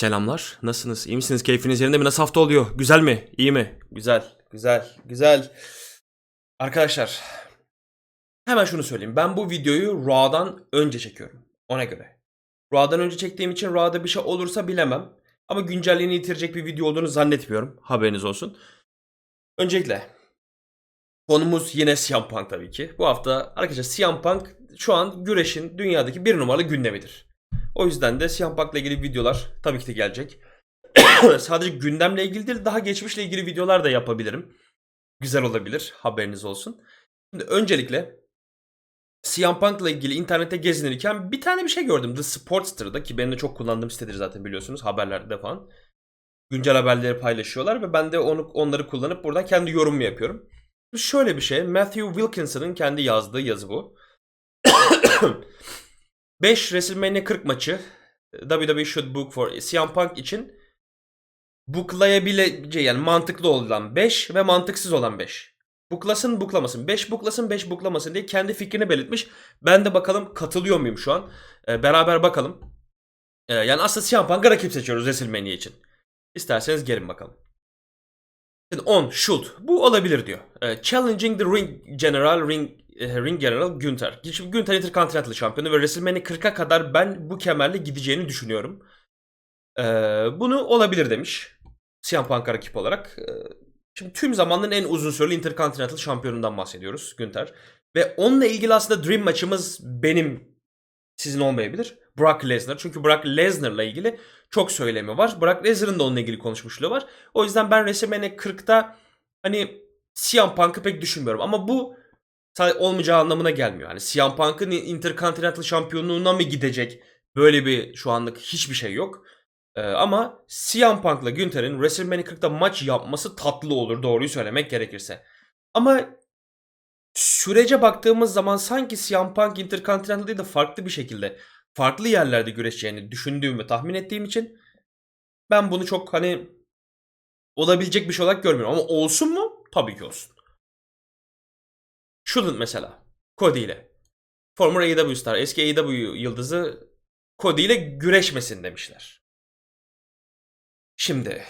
Selamlar. Nasılsınız? İyi misiniz? Keyfiniz yerinde mi? Nasıl hafta oluyor? Güzel mi? İyi mi? Güzel. Güzel. Güzel. Arkadaşlar. Hemen şunu söyleyeyim. Ben bu videoyu Raw'dan önce çekiyorum. Ona göre. Raw'dan önce çektiğim için Raw'da bir şey olursa bilemem. Ama güncelliğini yitirecek bir video olduğunu zannetmiyorum. Haberiniz olsun. Öncelikle konumuz yine CM Punk tabii ki. Bu hafta arkadaşlar CM Punk şu an güreşin dünyadaki bir numaralı gündemidir. O yüzden de CM Punk'la ilgili videolar tabii ki de gelecek. Sadece gündemle ilgili değil daha geçmişle ilgili videolar da yapabilirim. Güzel olabilir haberiniz olsun. Şimdi öncelikle CM Punk'la ilgili internette gezinirken bir tane bir şey gördüm. The Sportster'da ki benim de çok kullandığım sitedir zaten biliyorsunuz haberlerde falan. Güncel haberleri paylaşıyorlar ve ben de onu onları kullanıp burada kendi yorumumu yapıyorum. Şöyle bir şey Matthew Wilkinson'ın kendi yazdığı yazı bu. 5 WrestleMania 40 maçı WWE should book for CM Punk için booklayabileceği yani mantıklı olan 5 ve mantıksız olan 5. Buklasın buklamasın. 5 buklasın 5 buklamasın diye kendi fikrini belirtmiş. Ben de bakalım katılıyor muyum şu an. Ee, beraber bakalım. Ee, yani aslında CM Punk'a rakip seçiyoruz WrestleMania için. İsterseniz gelin bakalım. Şimdi 10 should. Bu olabilir diyor. Ee, challenging the ring general ring Ring General Günther. Şimdi Günther Intercontinental şampiyonu ve WrestleMania 40'a kadar ben bu kemerle gideceğini düşünüyorum. Ee, bunu olabilir demiş. CM Punk'a rakip olarak. Ee, şimdi tüm zamanların en uzun süreli Intercontinental şampiyonundan bahsediyoruz Günther. Ve onunla ilgili aslında Dream maçımız benim sizin olmayabilir. Brock Lesnar. Çünkü Brock Lesnar'la ilgili çok söylemi var. Brock Lesnar'ın da onunla ilgili konuşmuşluğu var. O yüzden ben WrestleMania 40'ta hani CM Punk'ı pek düşünmüyorum. Ama bu olmayacağı anlamına gelmiyor. Yani CM Punk'ın Intercontinental şampiyonluğuna mı gidecek? Böyle bir şu anlık hiçbir şey yok. Ee, ama CM Punk'la Günther'in WrestleMania 40'ta maç yapması tatlı olur doğruyu söylemek gerekirse. Ama sürece baktığımız zaman sanki CM Punk Intercontinental değil de farklı bir şekilde farklı yerlerde güreşeceğini düşündüğüm ve tahmin ettiğim için ben bunu çok hani olabilecek bir şey olarak görmüyorum. Ama olsun mu? Tabii ki olsun. Shouldn't mesela. Cody ile. Former AEW star, eski AEW yıldızı Cody ile güreşmesin demişler. Şimdi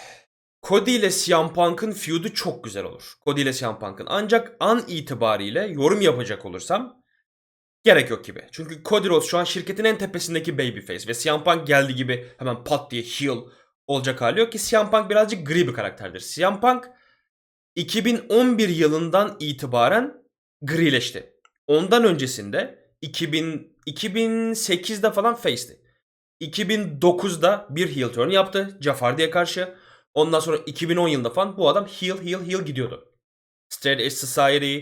Cody ile CM Punk'ın feud'u çok güzel olur. Cody ile CM Punk'ın. Ancak an itibariyle yorum yapacak olursam gerek yok gibi. Çünkü Cody Rhodes şu an şirketin en tepesindeki babyface ve CM Punk geldi gibi hemen pat diye heel olacak hali yok ki CM Punk birazcık gri bir karakterdir. CM Punk 2011 yılından itibaren grileşti. Ondan öncesinde 2000 2008'de falan face'ti. 2009'da bir heel turn yaptı Jafardi'ye karşı. Ondan sonra 2010 yılında falan bu adam heel heel heel gidiyordu. Straight Edge Society,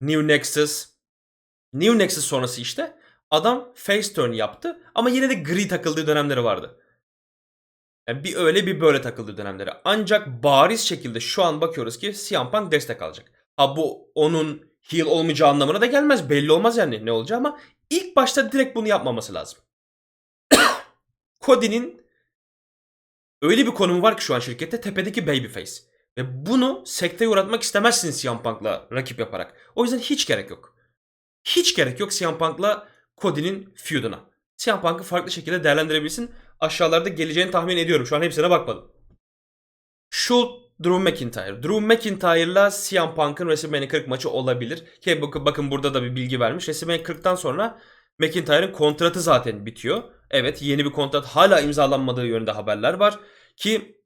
New Nexus. New Nexus sonrası işte adam face turn yaptı ama yine de gri takıldığı dönemleri vardı. Yani bir öyle bir böyle takıldığı dönemleri. Ancak bariz şekilde şu an bakıyoruz ki CM Punk destek alacak. Ha bu onun heel olmayacağı anlamına da gelmez. Belli olmaz yani ne olacağı ama ilk başta direkt bunu yapmaması lazım. Cody'nin öyle bir konumu var ki şu an şirkette tepedeki babyface. Ve bunu sekteye uğratmak istemezsin CM Punk'la rakip yaparak. O yüzden hiç gerek yok. Hiç gerek yok CM Punk'la Cody'nin feud'una. CM Punk'ı farklı şekilde değerlendirebilirsin. Aşağılarda geleceğini tahmin ediyorum. Şu an hepsine bakmadım. Şu Drew McIntyre. Drew McIntyre'la CM Punk'ın WrestleMania 40 maçı olabilir. Ki bakın, burada da bir bilgi vermiş. WrestleMania 40'tan sonra McIntyre'ın kontratı zaten bitiyor. Evet yeni bir kontrat hala imzalanmadığı yönünde haberler var. Ki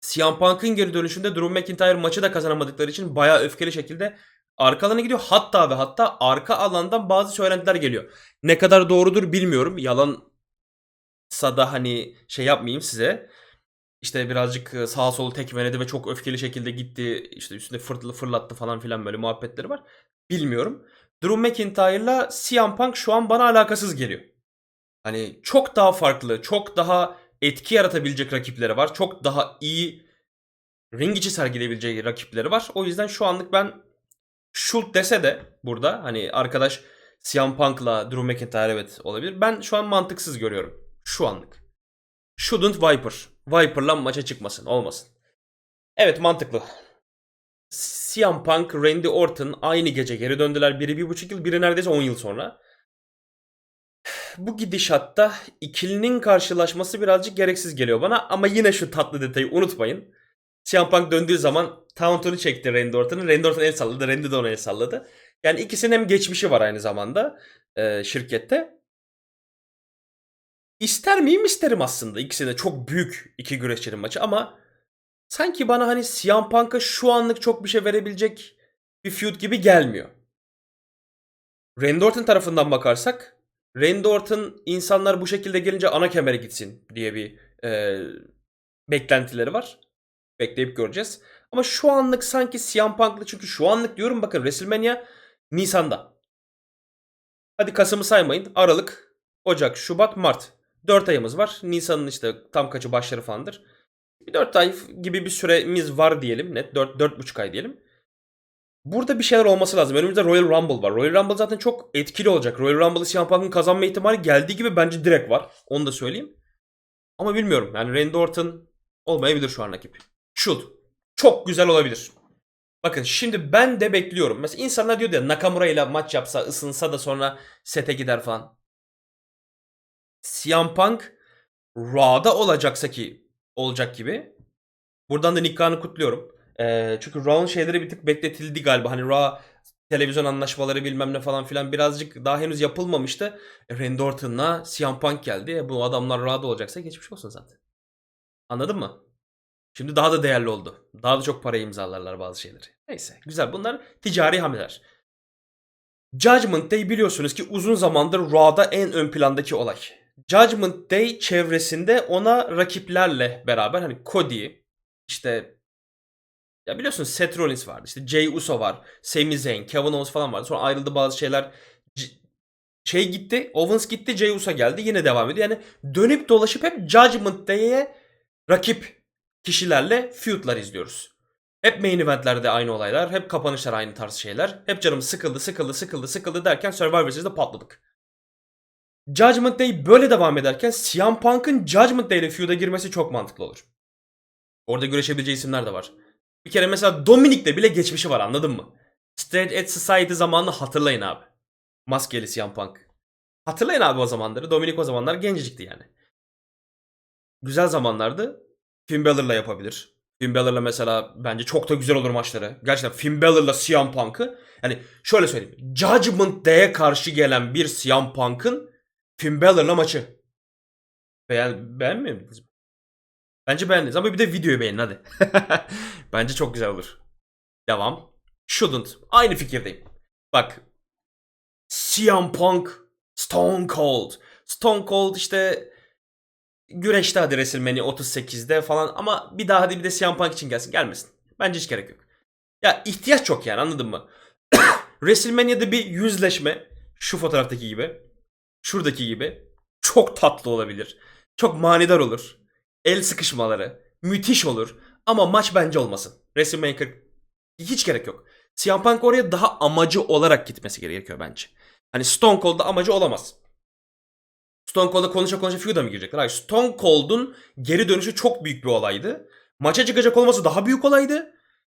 CM Punk'ın geri dönüşünde Drew McIntyre maçı da kazanamadıkları için bayağı öfkeli şekilde arka alana gidiyor. Hatta ve hatta arka alandan bazı söylentiler geliyor. Ne kadar doğrudur bilmiyorum. Yalansa da hani şey yapmayayım size. İşte birazcık e, sağa solu tekmeledi ve çok öfkeli şekilde gitti. İşte üstünde fırtlı fırlattı falan filan böyle muhabbetleri var. Bilmiyorum. Drew McIntyre'la CM Punk şu an bana alakasız geliyor. Hani çok daha farklı, çok daha etki yaratabilecek rakipleri var. Çok daha iyi ring içi sergileyebileceği rakipleri var. O yüzden şu anlık ben Schultz dese de burada hani arkadaş CM Punk'la Drew McIntyre evet olabilir. Ben şu an mantıksız görüyorum. Şu anlık. Shouldn't Viper. Viper'la maça çıkmasın. Olmasın. Evet mantıklı. CM Punk, Randy Orton aynı gece geri döndüler. Biri bir buçuk yıl, biri neredeyse 10 yıl sonra. bu gidişatta ikilinin karşılaşması birazcık gereksiz geliyor bana ama yine şu tatlı detayı unutmayın. CM Punk döndüğü zaman Taunt'unu çekti Randy Orton'un. Randy Orton el salladı, Randy de ona el salladı. Yani ikisinin hem geçmişi var aynı zamanda e, şirkette. İster miyim isterim aslında. İkisi de çok büyük iki güreşçinin maçı ama sanki bana hani CM Punk'a şu anlık çok bir şey verebilecek bir feud gibi gelmiyor. Randy Orton tarafından bakarsak Randy Orton insanlar bu şekilde gelince ana kemere gitsin diye bir e, beklentileri var. Bekleyip göreceğiz. Ama şu anlık sanki CM Punk'lı çünkü şu anlık diyorum bakın WrestleMania Nisan'da. Hadi Kasım'ı saymayın. Aralık, Ocak, Şubat, Mart. 4 ayımız var. Nisan'ın işte tam kaçı başları falandır. Bir 4 ay gibi bir süremiz var diyelim. Net 4 4,5 ay diyelim. Burada bir şeyler olması lazım. Önümüzde Royal Rumble var. Royal Rumble zaten çok etkili olacak. Royal Rumble'ı CM Punk'ın kazanma ihtimali geldiği gibi bence direkt var. Onu da söyleyeyim. Ama bilmiyorum. Yani Randy Orton olmayabilir şu an rakip. Should. Çok güzel olabilir. Bakın şimdi ben de bekliyorum. Mesela insanlar diyor ya Nakamura ile maç yapsa, ısınsa da sonra sete gider falan. CM Punk Raw'da olacaksa ki olacak gibi. Buradan da Nick Khan'ı kutluyorum. Ee, çünkü Raw'un şeyleri bir tık bekletildi galiba. Hani Raw televizyon anlaşmaları bilmem ne falan filan birazcık daha henüz yapılmamıştı. E, Randy Orton'la CM Punk geldi. E, bu adamlar Raw'da olacaksa geçmiş olsun zaten. Anladın mı? Şimdi daha da değerli oldu. Daha da çok para imzalarlar bazı şeyleri. Neyse güzel bunlar ticari hamleler. Judgment Day biliyorsunuz ki uzun zamandır Raw'da en ön plandaki olay. Judgment Day çevresinde ona rakiplerle beraber hani Cody, işte ya biliyorsunuz Seth Rollins vardı. işte Jey Uso var. Sami Zayn, Kevin Owens falan vardı. Sonra ayrıldı bazı şeyler. C- şey gitti. Owens gitti. Jey Uso geldi. Yine devam ediyor. Yani dönüp dolaşıp hep Judgment Day'e rakip kişilerle feudlar izliyoruz. Hep main eventlerde aynı olaylar. Hep kapanışlar aynı tarz şeyler. Hep canım sıkıldı sıkıldı sıkıldı sıkıldı derken Survivor Series'de patladık. Judgment Day böyle devam ederken CM Punk'ın Judgment Day ile feud'a girmesi çok mantıklı olur. Orada güreşebileceği isimler de var. Bir kere mesela Dominik'te bile geçmişi var anladın mı? Straight Edge Society zamanını hatırlayın abi. Maskeli CM Punk. Hatırlayın abi o zamanları. Dominik o zamanlar gencecikti yani. Güzel zamanlardı. Finn Balor'la yapabilir. Finn Balor'la mesela bence çok da güzel olur maçları. Gerçekten Finn Balor'la CM Punk'ı yani şöyle söyleyeyim. Judgment Day'e karşı gelen bir CM Punk'ın Finn Balor'la maçı. Beğen, beğenmiyor musunuz? Bence beğendiniz ama bir de videoyu beğenin hadi. Bence çok güzel olur. Devam. Shouldn't. Aynı fikirdeyim. Bak. CM Punk Stone Cold. Stone Cold işte güreşte hadi WrestleMania 38'de falan ama bir daha hadi bir de CM Punk için gelsin. Gelmesin. Bence hiç gerek yok. Ya ihtiyaç çok yani anladın mı? WrestleMania'da bir yüzleşme şu fotoğraftaki gibi şuradaki gibi çok tatlı olabilir. Çok manidar olur. El sıkışmaları müthiş olur ama maç bence olmasın. WrestleMania 40 hiç gerek yok. CM Punk oraya daha amacı olarak gitmesi gerekiyor bence. Hani Stone Cold'da amacı olamaz. Stone Cold'da konuşa konuşa feud'a mı girecekler? Hayır. Stone Cold'un geri dönüşü çok büyük bir olaydı. Maça çıkacak olması daha büyük olaydı.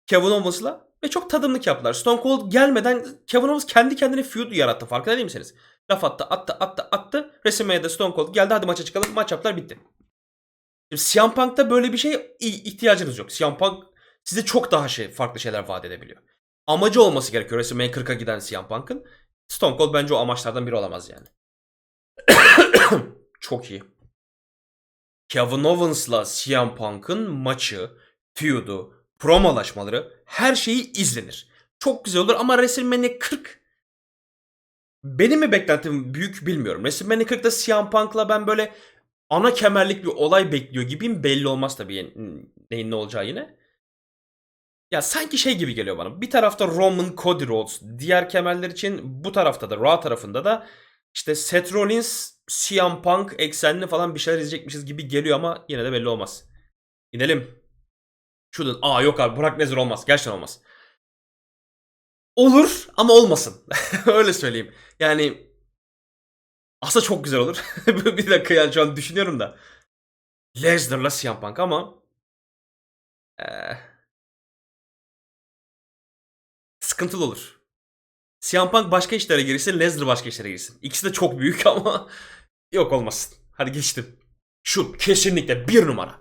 Kevin Owens'la ve çok tadımlık yaptılar. Stone Cold gelmeden Kevin Owens kendi kendine feud yarattı. Farkında değil misiniz? Laf attı, attı, attı, attı. WrestleMania'da Stone Cold geldi hadi maça çıkalım. Maç yaptılar bitti. Şimdi CM Punk'ta böyle bir şey ihtiyacınız yok. CM Punk size çok daha şey farklı şeyler vaat edebiliyor. Amacı olması gerekiyor WrestleMania 40'a giden CM Punk'ın. Stone Cold bence o amaçlardan biri olamaz yani. çok iyi. Kevin Owens'la CM Punk'ın maçı, feud'u, promolaşmaları her şeyi izlenir. Çok güzel olur ama WrestleMania 40 benim mi beklentim büyük bilmiyorum. WrestleMania 40'da CM Punk'la ben böyle ana kemerlik bir olay bekliyor gibiyim. Belli olmaz tabii neyin ne olacağı yine. Ya sanki şey gibi geliyor bana. Bir tarafta Roman Cody Rhodes. Diğer kemerler için bu tarafta da Raw tarafında da işte Seth Rollins, CM Punk eksenli falan bir şeyler izleyecekmişiz gibi geliyor ama yine de belli olmaz. İnelim. Şuradan. Aa yok abi Brock Lesnar olmaz. Gerçekten olmaz. Olur ama olmasın. Öyle söyleyeyim. Yani aslında çok güzel olur. bir dakika yani şu an düşünüyorum da. Lesnar'la CM Punk ama ee, sıkıntılı olur. CM Punk başka işlere girsin, Lesnar başka işlere girsin. İkisi de çok büyük ama Yok olmasın. Hadi geçtim. Şu kesinlikle bir numara.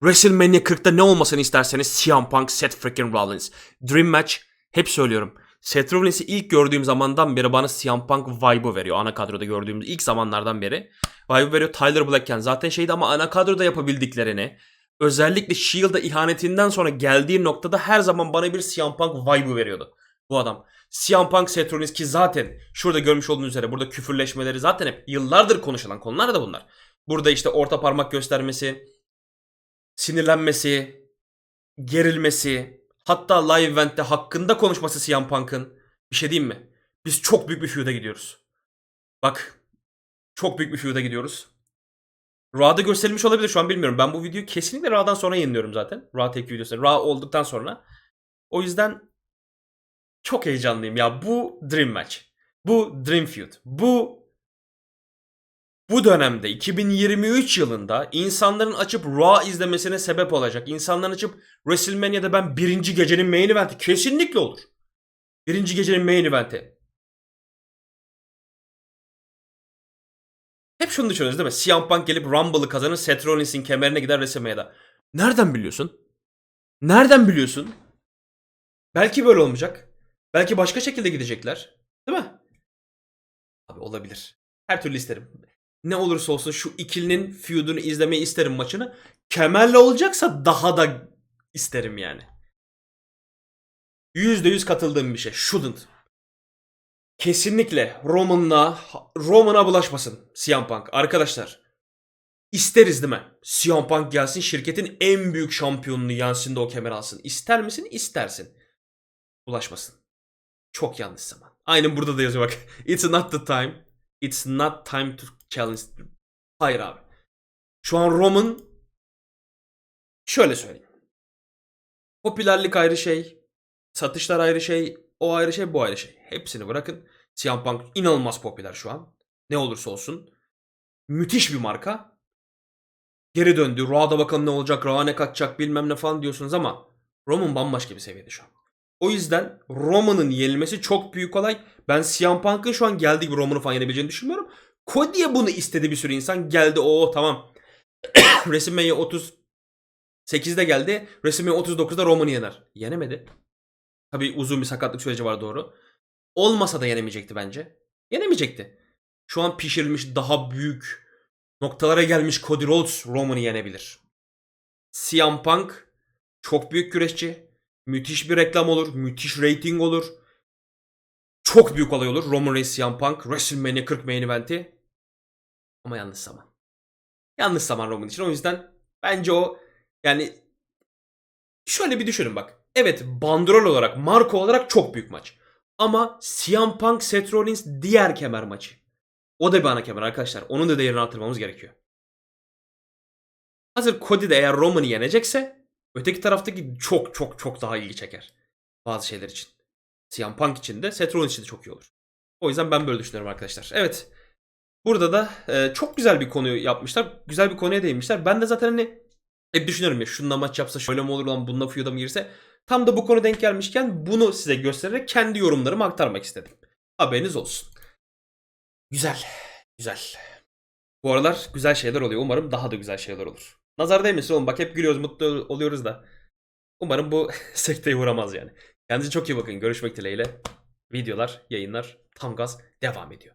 WrestleMania 40'ta ne olmasını isterseniz CM Punk, Seth freaking Rollins. Dream Match. Hep söylüyorum. Seth Rollins'i ilk gördüğüm zamandan beri bana CM Punk vibe'ı veriyor. Ana kadroda gördüğümüz ilk zamanlardan beri. Vibe veriyor. Tyler Black'ken zaten şeydi ama ana kadroda yapabildiklerini özellikle Shield'a ihanetinden sonra geldiği noktada her zaman bana bir CM Punk vibe'ı veriyordu. Bu adam. CM Punk, Seth Rollins ki zaten şurada görmüş olduğunuz üzere burada küfürleşmeleri zaten hep yıllardır konuşulan konular da bunlar. Burada işte orta parmak göstermesi, sinirlenmesi, gerilmesi, hatta live event'te hakkında konuşması CM Punk'ın. Bir şey diyeyim mi? Biz çok büyük bir feud'a gidiyoruz. Bak, çok büyük bir feud'a gidiyoruz. Raw'da gösterilmiş olabilir şu an bilmiyorum. Ben bu videoyu kesinlikle Raw'dan sonra yayınlıyorum zaten. Raw tepki videosu. Raw olduktan sonra. O yüzden çok heyecanlıyım ya. Bu Dream Match. Bu Dream Feud. Bu bu dönemde 2023 yılında insanların açıp Raw izlemesine sebep olacak. İnsanların açıp WrestleMania'da ben birinci gecenin main eventi kesinlikle olur. Birinci gecenin main eventi. Hep şunu düşünüyoruz değil mi? CM Punk gelip Rumble'ı kazanır, Seth Rollins'in kemerine gider WrestleMania'da. Nereden biliyorsun? Nereden biliyorsun? Belki böyle olmayacak. Belki başka şekilde gidecekler. Değil mi? Abi olabilir. Her türlü isterim. Ne olursa olsun şu ikilinin feud'unu izlemeyi isterim maçını. Kemerle olacaksa daha da isterim yani. %100 katıldığım bir şey. Shouldn't. Kesinlikle Roman'la Roman'a bulaşmasın CM Punk. Arkadaşlar isteriz değil mi? CM Punk gelsin şirketin en büyük şampiyonunu yansın da o kemer alsın. İster misin? İstersin. Bulaşmasın. Çok yanlış zaman. Aynen burada da yazıyor bak. It's not the time. It's not time to challenge. Hayır abi. Şu an Roman şöyle söyleyeyim. Popülerlik ayrı şey. Satışlar ayrı şey. O ayrı şey bu ayrı şey. Hepsini bırakın. CM Punk inanılmaz popüler şu an. Ne olursa olsun. Müthiş bir marka. Geri döndü. Raw'da bakalım ne olacak. Raw'a ne katacak bilmem ne falan diyorsunuz ama Roman bambaşka bir seviyede şu an. O yüzden Roman'ın yenilmesi çok büyük olay. Ben CM Punk'ın şu an geldiği gibi Roman'ı falan yenebileceğini düşünmüyorum. Cody'ye bunu istedi bir sürü insan. Geldi o tamam. WrestleMania 38'de geldi. WrestleMania 39'da Roman'ı yener. Yenemedi. Tabii uzun bir sakatlık süreci var doğru. Olmasa da yenemeyecekti bence. Yenemeyecekti. Şu an pişirilmiş daha büyük noktalara gelmiş Cody Rhodes Roman'ı yenebilir. CM Punk çok büyük güreşçi. Müthiş bir reklam olur. Müthiş rating olur. Çok büyük olay olur. Roman Reigns CM Punk WrestleMania 40 main eventi. Ama yanlış zaman. Yanlış zaman Roman için. O yüzden bence o yani şöyle bir düşünün bak. Evet bandrol olarak, marka olarak çok büyük maç. Ama CM Punk, Seth Rollins diğer kemer maçı. O da bir ana kemer arkadaşlar. Onun da değerini artırmamız gerekiyor. Hazır Cody de eğer Roman'ı yenecekse öteki taraftaki çok çok çok daha ilgi çeker. Bazı şeyler için. CM Punk için de Seth Rollins için de çok iyi olur. O yüzden ben böyle düşünüyorum arkadaşlar. Evet. Burada da e, çok güzel bir konuyu yapmışlar. Güzel bir konuya değinmişler. Ben de zaten hani hep düşünüyorum ya şununla maç yapsa şöyle mi olur lan bununla feud'a mı girse. Tam da bu konu denk gelmişken bunu size göstererek kendi yorumlarımı aktarmak istedim. Haberiniz olsun. Güzel. Güzel. Bu aralar güzel şeyler oluyor. Umarım daha da güzel şeyler olur. Nazar değmesin oğlum. Bak hep gülüyoruz, mutlu oluyoruz da. Umarım bu sekteye uğramaz yani. Kendinize çok iyi bakın. Görüşmek dileğiyle. Videolar, yayınlar tam gaz devam ediyor.